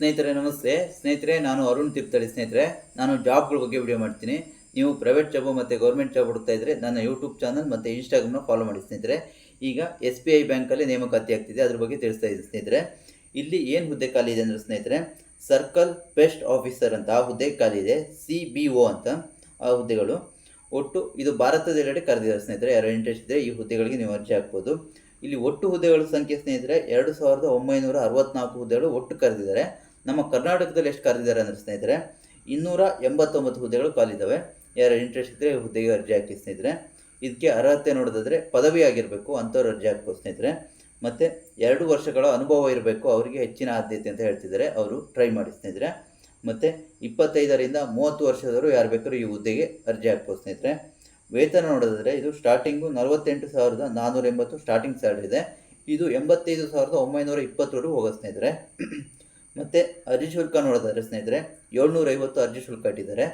ಸ್ನೇಹಿತರೆ, ನಮಸ್ತೆ. ಸ್ನೇಹಿತರೆ, ನಾನು ಅರುಣ್ ತಿಪ್ತಳಿ ಸ್ನೇಹಿತರೆ. ನಾನು ಜಾಬ್ಗಳ ಬಗ್ಗೆ ವಿಡಿಯೋ ಮಾಡ್ತೀನಿ. ನೀವು ಪ್ರೈವೇಟ್ ಜಾಬ್ ಮತ್ತು ಗೌರ್ಮೆಂಟ್ ಜಾಬ್ ಹುಡುಕ್ತಾ ಇದ್ದರೆ ನನ್ನ ಯೂಟ್ಯೂಬ್ ಚಾನಲ್ ಮತ್ತು ಇನ್ಸ್ಟಾಗ್ರಾಮ್ನ ಫಾಲೋ ಮಾಡಿ ಸ್ನೇಹಿತರೆ. ಈಗ ಎಸ್ ಬಿ ಐ ಬ್ಯಾಂಕಲ್ಲಿ ನೇಮಕಾತಿ ಆಗ್ತಿದೆ. ಅದ್ರ ಬಗ್ಗೆ ತಿಳಿಸ್ತಾ ಇದ್ದೀನಿ ಸ್ನೇಹಿತರೆ. ಇಲ್ಲಿ ಏನು ಹುದ್ದೆ ಖಾಲಿ ಇದೆ ಅಂದರೆ ಸ್ನೇಹಿತರೆ ಸರ್ಕಲ್ ಪೆಸ್ಟ್ ಆಫೀಸರ್ ಅಂತ ಆ ಹುದ್ದೆ ಖಾಲಿ ಇದೆ. ಸಿ ಬಿ ಓ ಅಂತ ಆ ಹುದ್ದೆಗಳು. ಒಟ್ಟು ಇದು ಭಾರತದೆಲ್ಲೆಡೆ ಕರೆದಿದ್ದಾರೆ ಸ್ನೇಹಿತರೆ. ಯಾರು ಇಂಟ್ರೆಸ್ಟ್ ಇದ್ದರೆ ಈ ಹುದ್ದೆಗಳಿಗೆ ನೀವು ಅರ್ಜಿ ಹಾಕ್ಬೋದು. ಇಲ್ಲಿ ಒಟ್ಟು ಹುದ್ದೆಗಳ ಸಂಖ್ಯೆ ಸ್ನೇಹಿತರೆ, ಎರಡು ಸಾವಿರದ ಒಂಬೈನೂರ ಅರವತ್ನಾಲ್ಕು ಹುದ್ದೆಗಳು ಒಟ್ಟು ಕರೆದಿದ್ದಾರೆ. ನಮ್ಮ ಕರ್ನಾಟಕದಲ್ಲಿ ಎಷ್ಟು ಕರೆದಿದ್ದಾರೆ ಅಂದರೆ ಸ್ನೇಹಿತರೆ, ಇನ್ನೂರ ಎಂಬತ್ತೊಂಬತ್ತು ಹುದ್ದೆಗಳು ಖಾಲಿದ್ದಾವೆ ಯಾರು ಇಂಟ್ರೆಸ್ಟ್ ಇದ್ದರೆ ಹುದ್ದೆಗೆ ಅರ್ಜಿ ಹಾಕಿ ಸ್ನೇಹಿತರೆ. ಇದಕ್ಕೆ ಅರ್ಹತೆ ನೋಡೋದಾದರೆ ಪದವಿ ಆಗಿರಬೇಕು, ಅಂಥವ್ರು ಅರ್ಜಿ ಹಾಕ್ಬೋದು ಸ್ನೇಹಿತರೆ. ಮತ್ತು ಎರಡು ವರ್ಷಗಳ ಅನುಭವ ಇರಬೇಕು, ಅವರಿಗೆ ಹೆಚ್ಚಿನ ಆದ್ಯತೆ ಅಂತ ಹೇಳ್ತಿದ್ದಾರೆ. ಅವರು ಟ್ರೈ ಮಾಡಿ ಸ್ನೇಹಿತರೆ. ಮತ್ತು ಇಪ್ಪತ್ತೈದರಿಂದ ಮೂವತ್ತು ವರ್ಷದವರು ಯಾರು ಬೇಕಾದ್ರೂ ಈ ಹುದ್ದೆಗೆ ಅರ್ಜಿ ಹಾಕ್ಬೋದು ಸ್ನೇಹಿತರೆ. ವೇತನ ನೋಡೋದಾದರೆ ಇದು ಸ್ಟಾರ್ಟಿಂಗು ನಲವತ್ತೆಂಟು ಸಾವಿರದ ನಾನ್ನೂರ ಎಂಬತ್ತು ಸ್ಟಾರ್ಟಿಂಗ್ ಸ್ಯಾಲ್ರಿ ಇದೆ. ಇದು ಎಂಬತ್ತೈದು ಸಾವಿರದ ಒಂಬೈನೂರ ಇಪ್ಪತ್ತರವರೆಗೂ ಹೋಗೋ ಸ್ನೇಹಿತರೆ. ಮತ್ತು ಅರ್ಜಿ ಶುಲ್ಕ ನೋಡೋದಾದ್ರೆ ಸ್ನೇಹಿತರೆ, ಏಳ್ನೂರೈವತ್ತು ಅರ್ಜಿ ಶುಲ್ಕ ಇಟ್ಟಿದ್ದಾರೆ.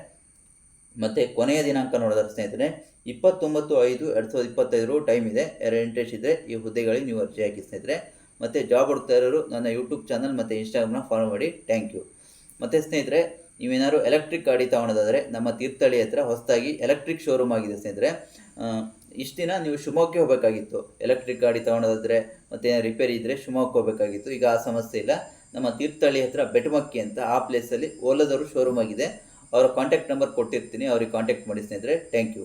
ಮತ್ತು ಕೊನೆಯ ದಿನಾಂಕ ನೋಡೋದಾದ್ರೆ ಸ್ನೇಹಿತರೆ, ಇಪ್ಪತ್ತೊಂಬತ್ತು ಐದು ಎರಡು ಸಾವಿರದ ಇಪ್ಪತ್ತೈದರು ಟೈಮ್ ಇದೆ. ಎರಡು ಇಂಟ್ರೆಸ್ಟ್ ಇದ್ದರೆ ಈ ಹುದ್ದೆಗಳಿಗೆ ನೀವು ಅರ್ಜಿ ಹಾಕಿ ಸ್ನೇಹಿತರೆ. ಮತ್ತು ಜಾಬ್ ಹುಡುಕ್ತಾ ಇರೋರು ನನ್ನ ಯೂಟ್ಯೂಬ್ ಚಾನಲ್ ಮತ್ತು ಇನ್ಸ್ಟಾಗ್ರಾಮ್ನ ಫಾಲೋ ಮಾಡಿ. ಥ್ಯಾಂಕ್ ಯು ಮತ್ತು ಸ್ನೇಹಿತರೆ, ನೀವೇನಾದ್ರು ಎಲೆಕ್ಟ್ರಿಕ್ ಗಾಡಿ ತೊಗೊಳೋದಾದರೆ ನಮ್ಮ ತೀರ್ಥಹಳ್ಳಿ ಹತ್ರ ಹೊಸದಾಗಿ ಎಲೆಕ್ಟ್ರಿಕ್ ಶೋರೂಮ್ ಆಗಿದೆ ಸ್ನೇಹಿತರೆ. ಇಷ್ಟು ದಿನ ನೀವು ಶಿವಮೊಗ್ಗಕ್ಕೆ ಹೋಗಬೇಕಾಗಿತ್ತು. ಎಲೆಕ್ಟ್ರಿಕ್ ಗಾಡಿ ತೊಗೊಳೋದಾದರೆ ಮತ್ತು ರಿಪೇರಿ ಇದ್ದರೆ ಶಿವಮೊಗ್ಗಕ್ಕೆ ಹೋಗಬೇಕಾಗಿತ್ತು. ಈಗ ಆ ಸಮಸ್ಯೆ ಇಲ್ಲ. ನಮ್ಮ ತೀರ್ಥಹಳ್ಳಿ ಹತ್ರ ಬೆಟಮಕ್ಕಿ ಅಂತ ಆ ಪ್ಲೇಸಲ್ಲಿ ಓಲಾದವರು ಶೋರೂಮ್ ಆಗಿದೆ. ಅವರ ಕಾಂಟ್ಯಾಕ್ಟ್ ನಂಬರ್ ಕೊಟ್ಟಿರ್ತೀನಿ, ಅವ್ರಿಗೆ ಕಾಂಟ್ಯಾಕ್ಟ್ ಮಾಡಿ ಸ್ನೇಹಿತರೆ. Thank you